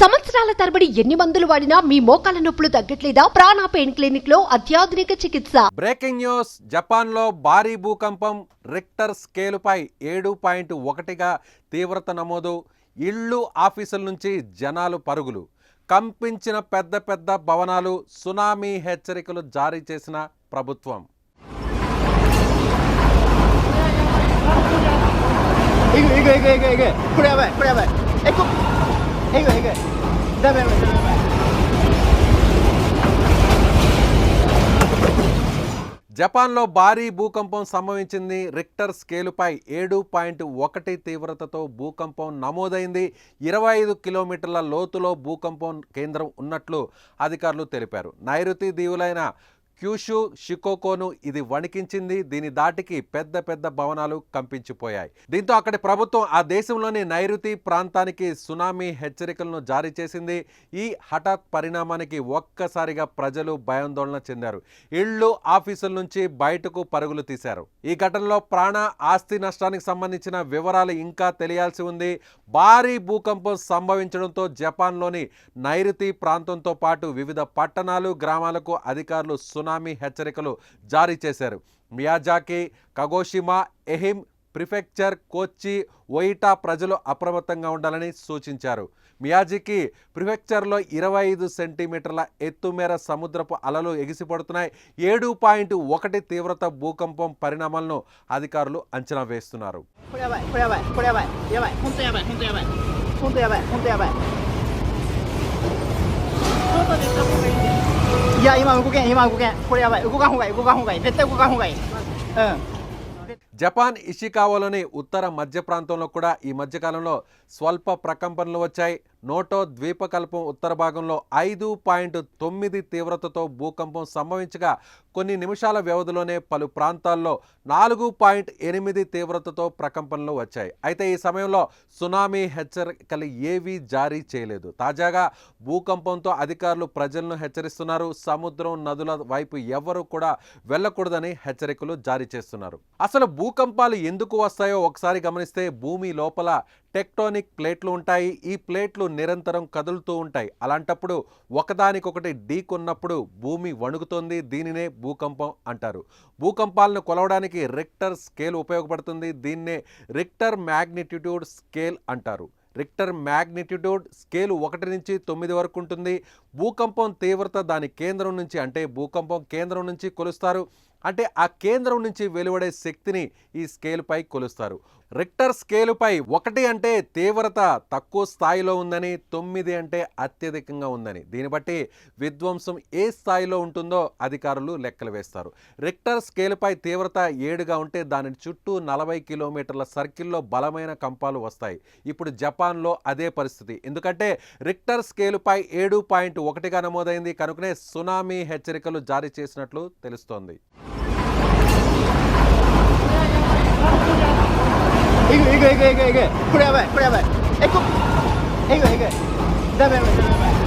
సంవత్సరాల తరబడి ఎన్ని మందులు వాడినా మీ మోకాల నొప్పులు తగ్గట్లేదా? ప్రాణ పెయిన్ క్లినిక్లో అత్యాధునిక చికిత్స. బ్రేకింగ్ న్యూస్ జపాన్లో భారీ భూకంపం రిక్టర్ స్కేలుపై ఏడు పాయింట్ ఒకటిగా తీవ్రత నమోదు. ఇళ్ళు ఆఫీసుల నుంచి జనాలు పరుగులు. కంపించిన పెద్ద పెద్ద భవనాలు సునామీ హెచ్చరికలు జారీ చేసిన ప్రభుత్వం. ఇగో ఇగో ఇగో ఇగో ఇప్పుడు ఇప్పుడు ఎక్కువ 해결 해결 జపాన్లో భారీ భూకంపం సంభవించింది. రిక్టర్ స్కేలుపై ఏడు పాయింట్ ఒకటి తీవ్రతతో భూకంపం నమోదైంది. ఇరవై ఐదు కిలోమీటర్ల లోతులో భూకంపం కేంద్రం ఉన్నట్లు అధికారులు తెలిపారు. నైరుతి దీవులైన క్యూషు షికోకోను ఇది వణికించింది. దీని దాటికి పెద్ద పెద్ద భవనాలు కంపించిపోయాయి. దీంతో అక్కడి ప్రభుత్వం ఆ దేశంలోని నైరుతి ప్రాంతానికి సునామీ హెచ్చరికలను జారీ చేసింది. ఈ హఠాత్ పరిణామానికి ఒక్కసారిగా ప్రజలు భయాందోళన చెందారు. ఇళ్ళు ఆఫీసుల నుంచి బయటకు పరుగులు తీశారు. ఈ ఘటనలో ప్రాణ ఆస్తి నష్టానికి సంబంధించిన వివరాలు ఇంకా తెలియాల్సి ఉంది. భారీ భూకంపం సంభవించడంతో జపాన్లోని నైరుతి ప్రాంతంతో పాటు వివిధ పట్టణాలు గ్రామాలకు అధికారులు సునామీ హెచ్చరికలు జారీ చేశారు Miyazaki Kagoshima Ehime prefecture Kochi Oita ప్రజలు అప్రమత్తంగా ఉండాలని సూచించారు మియాజికి ప్రిఫెక్చర్లో ఇరవై ఐదు సెంటీమీటర్ల ఎత్తుమేర సముద్రపు అలలు ఎగిసిపడుతున్నాయి ఏడు పాయింట్ ఒకటి తీవ్రత భూకంపం పరిణామాలను అధికారులు అంచనా వేస్తున్నారు いこれやばいこれやばいやばい本当やばい本当やばい本当やばい本当やばいいや今動けん今動けんこれやばい動かん方がいい動かん方がいい絶対動かん方がいいうん జపాన్ ఇషికావాలోని ఉత్తర మధ్య ప్రాంతంలో కూడా ఈ మధ్యకాలంలో స్వల్ప ప్రకంపనలు వచ్చాయి నోటో ద్వీపకల్పం ఉత్తర భాగంలో ఐదు పాయింట్ తొమ్మిది తీవ్రతతో భూకంపం సంభవించగా కొన్ని నిమిషాల వ్యవధిలోనే పలు ప్రాంతాల్లో నాలుగు పాయింట్ ఎనిమిది తీవ్రతతో ప్రకంపనలు వచ్చాయి. అయితే ఈ సమయంలో సునామీ హెచ్చరికలు ఏవీ జారీ చేయలేదు. తాజాగా భూకంపంతో అధికారులు ప్రజలను హెచ్చరిస్తున్నారు. సముద్రం నదుల వైపు ఎవరు కూడా వెళ్ళకూడదని హెచ్చరికలు జారీ చేస్తున్నారు. అసలు భూకంపాలు ఎందుకు వస్తాయో ఒకసారి గమనిస్తే భూమి లోపల టెక్టోనిక్ ప్లేట్లు ఉంటాయి. ఈ ప్లేట్లు నిరంతరం కదులుతూ ఉంటాయి. అలాంటప్పుడు ఒకదానికొకటి ఢీకొన్నప్పుడు భూమి వణుకుతుంది. దీనినే భూకంపం అంటారు. భూకంపాలను కొలవడానికి రిక్టర్ స్కేల్ ఉపయోగపడుతుంది. దీన్నే రిక్టర్ మ్యాగ్నిట్యూడ్ స్కేల్ అంటారు. రిక్టర్ మ్యాగ్నిట్యూడ్ స్కేలు ఒకటి నుంచి తొమ్మిది వరకు ఉంటుంది. భూకంపం తీవ్రత దాని కేంద్రం నుంచి అంటే భూకంపం కేంద్రం నుంచి కొలుస్తారు. అంటే ఆ కేంద్రం నుంచి వెలువడే శక్తిని ఈ స్కేలుపై కొలుస్తారు. రిక్టర్ స్కేలుపై ఒకటి అంటే తీవ్రత తక్కువ స్థాయిలో ఉందని తొమ్మిది అంటే అత్యధికంగా ఉందని. దీన్ని బట్టి విధ్వంసం ఏ స్థాయిలో ఉంటుందో అధికారులు లెక్కలు వేస్తారు. రిక్టర్ స్కేలుపై తీవ్రత ఏడుగా ఉంటే దాని చుట్టూ నలభై కిలోమీటర్ల సర్కిల్లో బలమైన కంపాలు వస్తాయి. ఇప్పుడు జపాన్లో అదే పరిస్థితి. ఎందుకంటే రిక్టర్ స్కేలుపై ఏడు పాయింట్ ఒకటిగా నమోదైంది. కనుకనే సునామీ హెచ్చరికలు జారీ చేసినట్లు తెలుస్తోంది. いえぐいえぐいえぐいえぐいこれやばいこれやばいえこえぐいえぐいダメダメダメダメ